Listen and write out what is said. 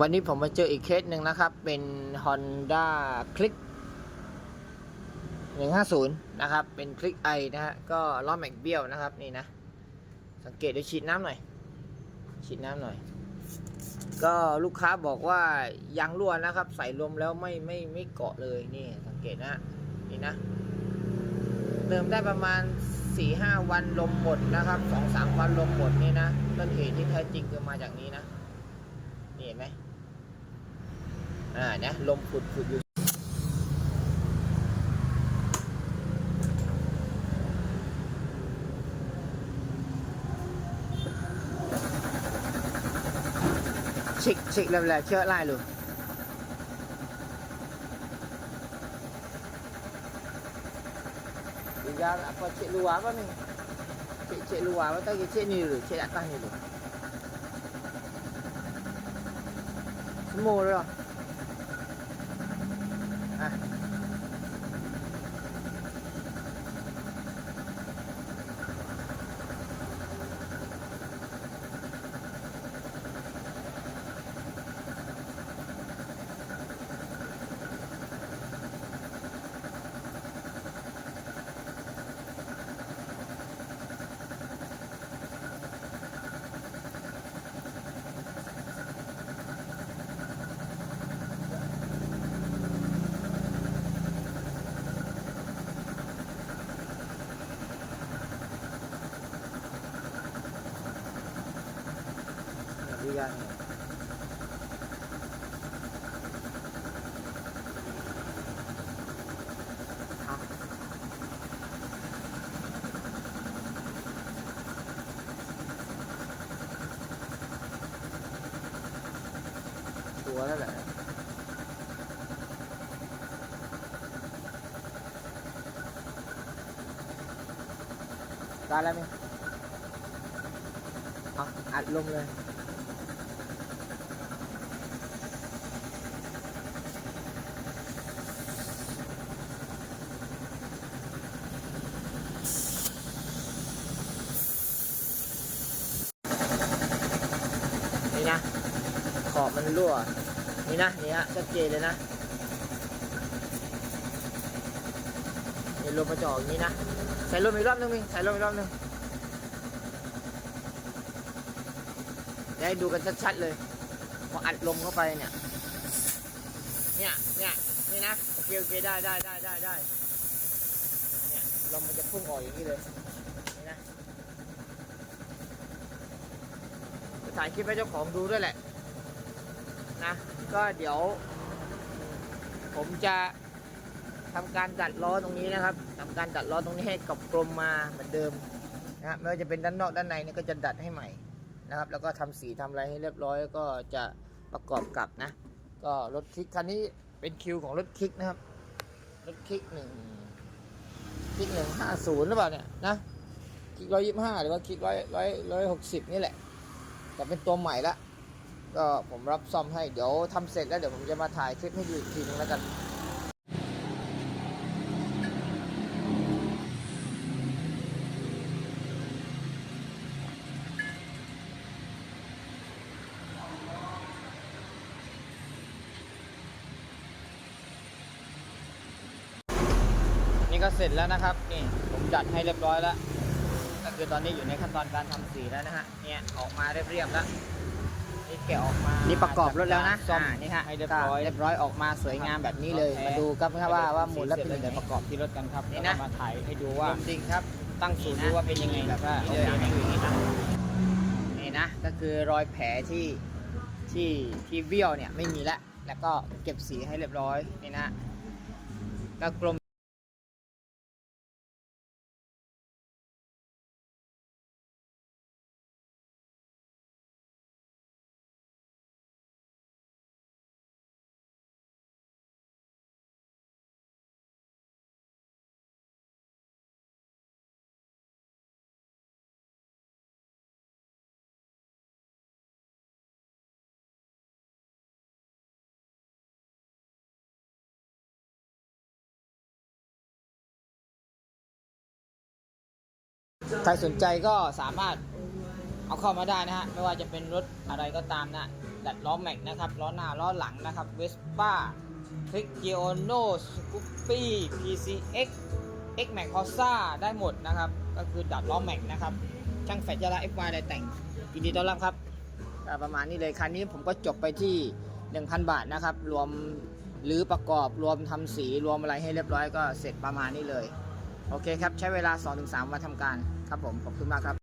วันนี้ผมมาเจออีกเคสหนึ่งนะครับ เป็น Honda Click 150 นะครับ เป็นคลิกไอนะฮะ ก็ล้อแม็กเบี้ยวนะครับ นี่นะ สังเกตด้วยฉีดน้ำหน่อย ฉีดน้ำหน่อย ก็ลูกค้าบอกว่ายางรั่วนะครับ ใส่ลมแล้วไม่ไม่ไม่เกาะเลย นี่สังเกตนะฮะนี่นะ เติมได้ประมาณ 4-5 วันลมหมดนะครับ 2-3 วันลมหมดนี่นะ ต้นเหตุที่แท้จริงคือมาจากนี้นะ เห็นไหมอ่าเนี่ยลมฝุดฝุดอยู่ xịt xịt làm là trở lại luôn bây giờ apa cik luar apa ni cik cik luar apa tadi cik ni โมเลยหระ đi ra này. Chùa đó lại ra lên đi à, ạch luôn lên นะขอบมันรั่ว นี่นะนี่ฮะชัดเจนเลยนะนี่ลมมาจออย่างนี้นะ ใส่ลมอีกรอบนึงมิงใส่ลมอีกรอบนึงเดี๋ยวให้ดูกันชัดๆเลย พออัดลมเข้าไปเนี่ย เนี่ย เนี่ย นี่นะ โอเค โอเค ได้ได้ได้ได้ได้เนี่ยลมมันจะพุ่งออกอย่างนี้เลย นี่นะ จะ ถ่ายคลิปให้เจ้าของดูด้วยแหละ นะ ก็เดี๋ยว ผมจะทำการดัดล้อตรงนี้นะครับทำการดัดล้อตรงนี้ให้กับกลมมาเหมือนเดิมนะไม่ว่าจะเป็นด้านนอกด้านในเนี่ยก็จะดัดให้ใหม่นะครับ แล้วก็ทำสีทำอะไรให้เรียบร้อยก็จะประกอบกับนะ ก็รถคลิกคันนี้เป็นคิวของรถคลิกนะครับ รถคลิกหนึ่งคลิกหนึ่งห้าศูนย์หรือเปล่าเนี่ยนะคลิกร้อยยี่สิบห้าหรือว่าคลิกร้อยร้อยร้อยหกสิบนี่แหละ แต่เป็นตัวใหม่ละก็ผมรับซ่อมให้เดี๋ยวทำเสร็จแล้วเดี๋ยวผมจะมาถ่ายคลิปให้ดูอีกทีนึงแล้วกันนี่ก็เสร็จแล้วนะครับ นี่ผมจัดให้เรียบร้อยแล้ว คือตอนนี้อยู่ในขั้นตอนการทำสีแล้วนะฮะเนี่ยออกมาเรียบๆแล้วนี่แกะออกมานี่ประกอบรถแล้วนะซ่อม อ่านี่ฮะให้เรียบร้อยเรียบร้อยออกมาสวยงามแบบนี้เลยแท้มาดูครับครับว่าว่าหมุนแล้วเป็นยังไง เดี๋ยวประกอบที่รถกันครับนี่แล้วนะ ก็มาถ่ายให้ดูว่าจริงครับ ตั้งศูนย์ดูว่าเป็นยังไงแบบว่านี่โอเลยเคไหมนี่นะก็คือรอยแผลที่ที่ที่เบี้ยวเนี่ยไม่มีแล้วแล้วก็เก็บสีให้เรียบร้อยนี่นะก็กลม ใครสนใจก็สามารถเอาเข้ามาได้นะฮะ ไม่ว่าจะเป็นรถอะไรก็ตามนะ ดัดล้อแม็กนะครับ ล้อหน้า ล้อหลังนะครับเวสป้าคลิกเจโอโนสกูปปี้ PCX X Max Corsa ได้หมดนะครับ ก็คือดัดล้อแม็กนะครับ ช่างแฟดยารา FY ได้แต่งยินดีต้อนรับครับ ประมาณนี้เลยคันนี้ผมก็จบไปที่ 1,000 บาทนะครับ รวมหรือประกอบรวมทำสีรวมอะไรให้เรียบร้อยก็เสร็จประมาณนี้เลย โอเคครับ ใช้เวลา 2-3 วันทำการ ครับผม ขอบคุณมากครับ